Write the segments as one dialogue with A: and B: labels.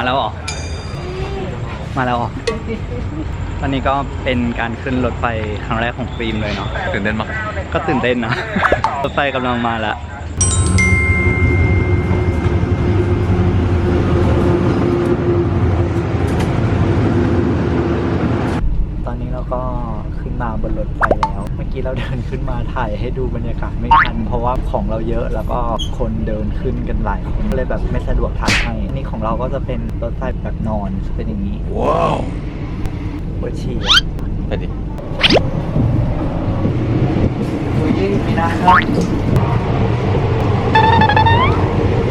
A: มาแล้วเหรอมาแล้วเหรอตอนนี้ก็เป็นการขึ้นรถไฟครั้งแรกของฟิล์มเลยเนาะ
B: ตื่นเต้นมาก
A: ก็ตื่นเต้นนะ รถไฟกำลังมาแล้ว ตอนนี้เราก็ขึ้นมาบนรถไฟแล้ว เมื่อกี้เราเดินขึ้นมาถ่ายให้ดูบรรยากาศไม่ทัน เพราะว่าของเราเยอะแล้วก็คนเดินขึ้นกันหลายคนก็เลยแบบไม่สะดวกถ่ายให้นี่ของเราก็จะเป็นรถไฟแบบนอนเป็นอย่างนี้
B: ว้าว
A: ปวดฉี่
B: ไปดิ
A: อุ้ยมีนะครับ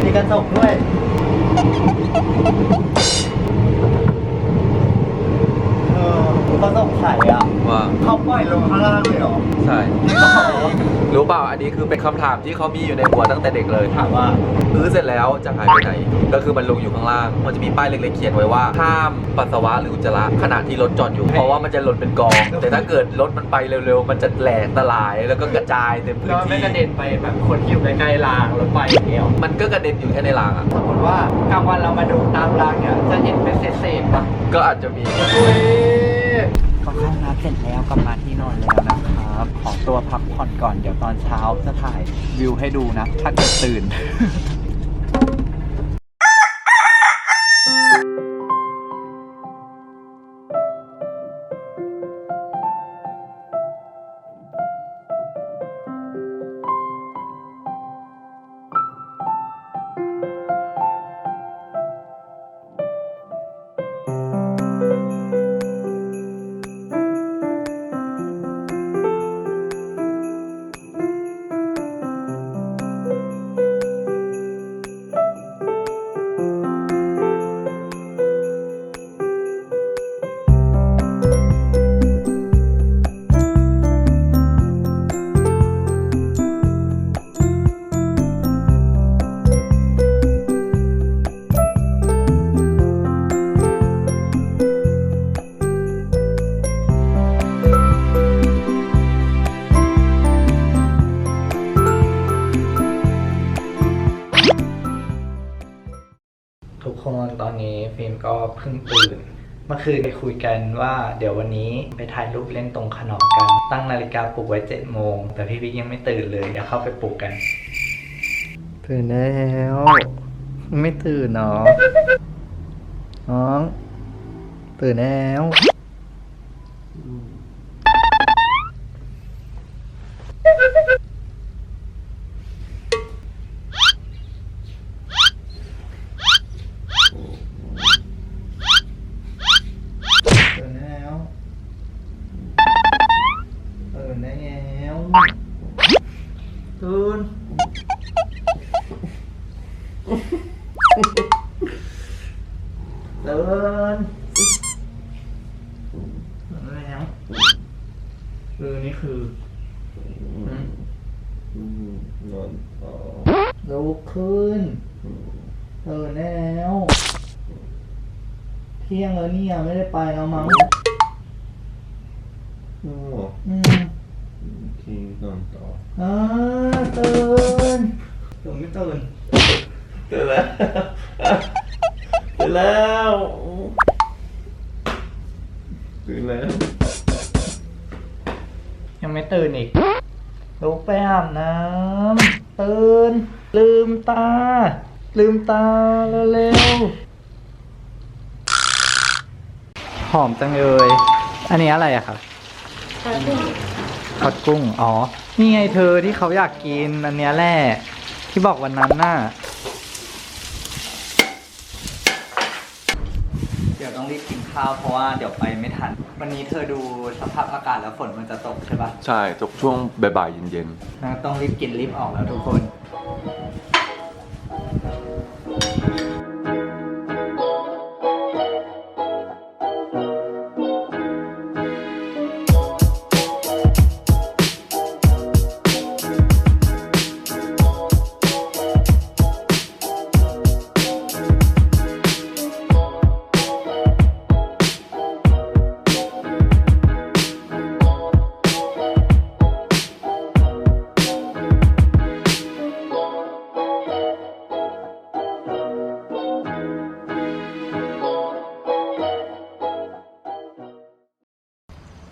A: มีกระจกด้วย เออกระจกใสอะ
B: ว่า
A: เขาปล่อยลงข้างล่างเลยเหรอ
B: ใช่
A: จริงเหรอ
B: รู้เปล่า อั นนี้คือเป็นคำถามที่เขามีอยู่ในหัวตั้งแต่เด็กเลย
A: ถามว่า
B: ซื้อเสร็จแล้วจะหายไปไหน ก็คือมันลงอยู่ข้างล่าง มันจะมีป้ายเล็กๆเขียนไว้ว่าห้ามปัสสาวะหรืออุจจาระขณะที่รถจอดอยู่ เพราะว่ามันจะหล่นเป็นกอง แต่ถ้าเกิดรถมันไปเร็วๆ มันจะแหลกตลายแล้วก็กระจายเต็มพื้น
A: แล้วไม่
B: ที่
A: กระเด็นไปแบบคนที่อยู่ใกล้ๆรางรถไฟอย่างเดียว
B: มันก็กระเด็นอยู่แค่ในรางอะ
A: สมมติว่ากลางวันเรามาดูตามรางเนี่ยจะเห็นเป็นเศษๆปะ
B: ก็อาจจะมี
A: ก็เข้าน้ำเสร็จแล้วกลับมาที่นอนแล้วนะครับ ขอตัวพักผ่อนก่อนเดี๋ยวตอนเช้าจะถ่ายวิวให้ดูนะ ถ้าเกิดตื่น คนตอนนี้ฟิล์มก็เพิ่งตื่น เมื่อคืนไปคุยกันว่าเดี๋ยววันนี้ไปถ่ายรูปเล่นตรงขนอมกัน ตั้งนาฬิกาปลุกไว้เจ็ดโมง แต่พี่บิ๊กยังไม่ตื่นเลยเดี๋ยวเข้าไปปลุกกัน ตื่นแล้ว ไม่ตื่นเนาะน้อง ตื่นแล้ว วตื่นตื่นตื่นแล้วคือนี่คือหืม
B: นอนต่อ
A: ลุกขึ้นตื่นแล้วเที่ยงแล้วเนี่ยไม่ได้ไปแล้วมั้ง อืม
B: ที นอนต่อ
A: อ่าตื่นตื่นไม่ตื่น
B: ตื่นแล้วตื่นแล้วตื่นแล้ว
A: ยังไม่ตื่นอีกลุกไปอาบน้ำตื่น ลืมตา ลืมตาเร็วๆหอมจังเลย อันนี้อะไรอะครับ ทอดกุ้ง อ๋อ นี่ไงเธอที่เขาอยากกินอันเนี้ยแหละที่บอกวันนั้นน่ะ เดี๋ยวต้องรีบกินข้าวเพราะว่าเดี๋ยวไปไม่ทัน วันนี้เธอดูสภาพอากาศแล้วฝนมันจะตกใช่ปะ
B: ใช่ตกช่วงบ่ายๆเย็น
A: นะต้องรีบกินรีบออกแล้วทุกคน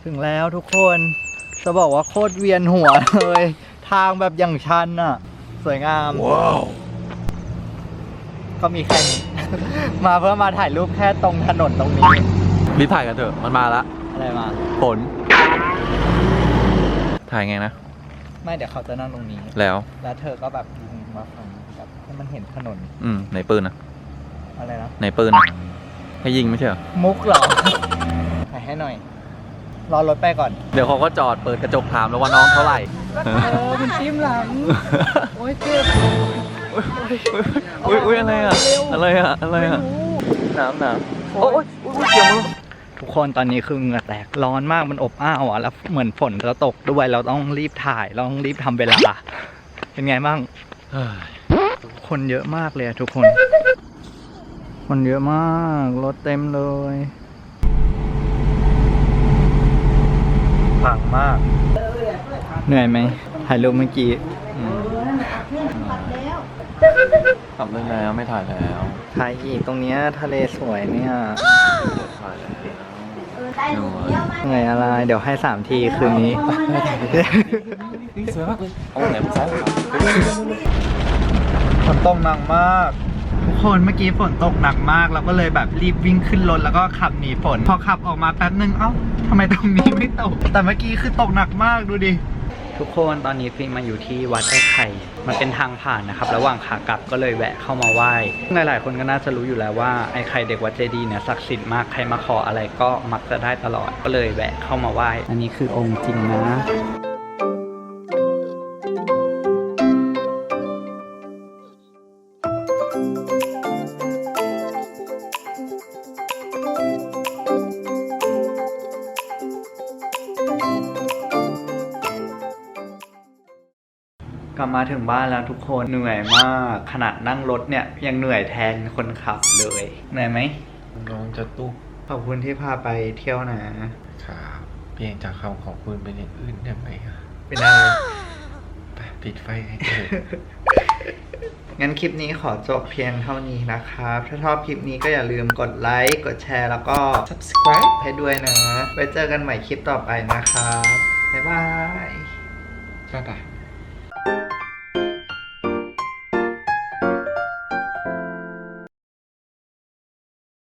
A: ถึงแล้วทุกคนจะบอกว่าโคตรเวียนหัวเลย ทางแบบอย่างชันอะสวยงาม
B: ว้าว
A: ก็มีแค่นี้ มาเพื่อมาถ่ายรูปแค่ตรงถนนตรงนี้
B: รีบถ่ายกันเถอะ มันมาละ
A: อะไรมา
B: ฝนถ่ายไงนะ
A: ไม่เดี๋ยวเขาจะนั่งตรงนี้
B: แล้ว
A: แล้วเธอก็แบบยิงมาฝั่งนี้แบบให้มันเห็นถนน
B: อืมไหนปืนนะ
A: อะไรนะ
B: ไหนปืนอะให้ยิงไม่ใช่เหรอ
A: มุกเหรอถ่ายให้หน่อย รอรถไปก่อน
B: เดี๋ยวเขาก็จอดเปิดกระจกถามแล้วว่าน้องเท่าไหร่
A: เออมันจิ้มหลัง โอ้ยเจ็บ
B: อุ้ยอุ้ยอะไรอะ
A: เร็ว
B: อะไรอะ อะไรอะน้ำน้ำโอ้ยอุ้ยเกี่ยวมือ
A: ทุกคนตอนนี้คือเหงื่อแตกร้อนมากมันอบอ้าวอะแล้วเหมือนฝนจะตกด้วยเราต้องรีบถ่ายเราต้องรีบทำเวลา เป็นไงบ้างคนเยอะมากเลยอะทุกคน คนเยอะมากรถเต็มเลยปัง มาก เหนื่อยไหมถ่ายรูปเมื่อกี้
B: ทำเรื่องแล้วไม่ถ่ายแล้ว
A: ถ่ายอีกตรงเนี้ยทะเลสวยเนี่ย
B: ถ่ายแล้ว
A: เหนื่อยอะไร เดี๋ยวให้สามทีคืนนี้
B: นี่สวยมากเลยเอาไหนมาซ้าย
A: ฝนตกหนักมากทุก คนเมื่อกี้ฝนตกหนักมากเราก็เลยแบบรีบวิ่งขึ้นรถแล้วก็ขับหนีฝน พอขับออกมาแป๊บนึงเอ้าทำไมตรงนี้ไม่ตก แต่เมื่อกี้คือตกหนักมากดูดิทุกคนตอนนี้ฟิล์มมาอยู่ที่วัดไอ้ไข่ มันเป็นทางผ่านนะครับ ระหว่างขากลับก็เลยแวะเข้ามาไหว้หลายๆ คนก็น่าจะรู้อยู่แล้วว่าไอ้ไข่เด็กวัดเจดีย์เนี่ยศักดิ์สิทธิ์มากใครมาขออะไรก็มักจะได้ตลอดก็เลยแวะเข้ามาไหว้ อันนี้คือองค์จริงนะ กลับมาถึงบ้านแล้วทุกคนเหนื่อยมากขนาดนั่งรถเนี่ยยังเหนื่อยแทนคนขับเลยเหนื่อยไหม
C: น้องจะตุ๊ก
A: ขอบคุณที่พาไปเที่ยวนะ
C: ครับเปลี่ยนจากคำขอบคุณเป็นอย่างอื่นได้ไหมครับ
A: เป็นอะไร
C: ไปปิดไฟให้เถอะ
A: งั้นคลิปนี้ขอจบเพียงเท่านี้นะครับ ถ้าชอบคลิปนี้ก็อย่าลืมกดไลค์กดแชร์แล้วก็
C: subscribe
A: ให้ด้วยนะ ไว้เจอกันใหม่คลิปต่อไปนะครับ บ๊ายบาย
C: บ๊ายบาย